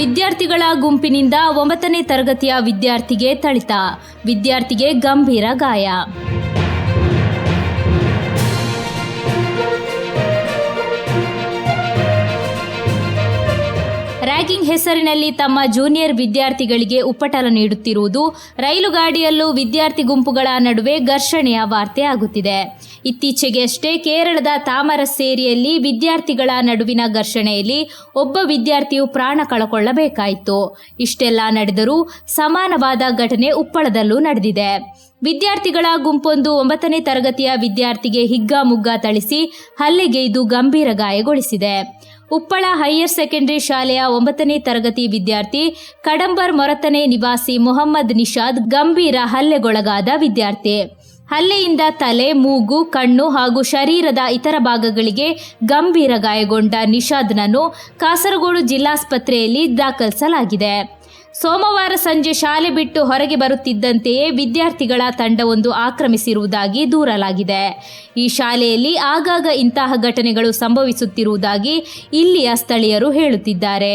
ವಿದ್ಯಾರ್ಥಿಗಳ ಗುಂಪಿನಿಂದ ಒಂಬತ್ತನೇ ತರಗತಿಯ ವಿದ್ಯಾರ್ಥಿಗೆ ಥಳಿತ. ವಿದ್ಯಾರ್ಥಿಗೆ ಗಂಭೀರ ಗಾಯ. ರ್ಯಾಗಿಂಗ್ ಹೆಸರಿನಲ್ಲಿ ತಮ್ಮ ಜೂನಿಯರ್ ವಿದ್ಯಾರ್ಥಿಗಳಿಗೆ ಉಪಟಳ ನೀಡುತ್ತಿರುವುದು ರೈಲು ಗಾಡಿಯಲ್ಲೂ ವಿದ್ಯಾರ್ಥಿ ಗುಂಪುಗಳ ನಡುವೆ ಘರ್ಷಣೆಯ ವಾರ್ತೆ ಆಗುತ್ತಿದೆ. ಇತ್ತೀಚೆಗೆಷ್ಟೇ ಕೇರಳದ ತಾಮರಸೇರಿಯಲ್ಲಿ ವಿದ್ಯಾರ್ಥಿಗಳ ನಡುವಿನ ಘರ್ಷಣೆಯಲ್ಲಿ ಒಬ್ಬ ವಿದ್ಯಾರ್ಥಿಯು ಪ್ರಾಣ ಕಳಕೊಳ್ಳಬೇಕಾಯಿತು. ಇಷ್ಟೆಲ್ಲ ನಡೆದರೂ ಸಮಾನವಾದ ಘಟನೆ ಉಪ್ಪಳದಲ್ಲೂ ನಡೆದಿದೆ. ವಿದ್ಯಾರ್ಥಿಗಳ ಗುಂಪೊಂದು ಒಂಬತ್ತನೇ ತರಗತಿಯ ವಿದ್ಯಾರ್ಥಿಗೆ ಹಿಗ್ಗಾಮುಗ್ಗಾ ಥಳಿಸಿ ಹಲ್ಲೆಗೈದು ಗಂಭೀರ ಗಾಯಗೊಳಿಸಿದೆ. ಉಪ್ಪಳ ಹೈಯರ್ ಸೆಕೆಂಡರಿ ಶಾಲೆಯ ಒಂಬತ್ತನೇ ತರಗತಿ ವಿದ್ಯಾರ್ಥಿ ಕಡಂಬರ್ ಮೊರತನೆ ನಿವಾಸಿ ಮೊಹಮ್ಮದ್ ನಿಷಾದ್ ಗಂಭೀರ ಹಲ್ಲೆಗೊಳಗಾದ ವಿದ್ಯಾರ್ಥಿ. ಹಲ್ಲೆಯಿಂದ ತಲೆ, ಮೂಗು, ಕಣ್ಣು ಹಾಗೂ ಶರೀರದ ಇತರ ಭಾಗಗಳಿಗೆ ಗಂಭೀರ ಗಾಯಗೊಂಡ ನಿಷಾದ್ನನ್ನು ಕಾಸರಗೋಡು ಜಿಲ್ಲಾಸ್ಪತ್ರೆಯಲ್ಲಿ ದಾಖಲಿಸಲಾಗಿದೆ. ಸೋಮವಾರ ಸಂಜೆ ಶಾಲೆ ಬಿಟ್ಟು ಹೊರಗೆ ಬರುತ್ತಿದ್ದಂತೆಯೇ ವಿದ್ಯಾರ್ಥಿಗಳ ತಂಡವೊಂದು ಆಕ್ರಮಿಸಿರುವುದಾಗಿ ದೂರಲಾಗಿದೆ. ಈ ಶಾಲೆಯಲ್ಲಿ ಆಗಾಗ ಇಂತಹ ಘಟನೆಗಳು ಸಂಭವಿಸುತ್ತಿರುವುದಾಗಿ ಇಲ್ಲಿಯ ಸ್ಥಳೀಯರು ಹೇಳುತ್ತಿದ್ದಾರೆ.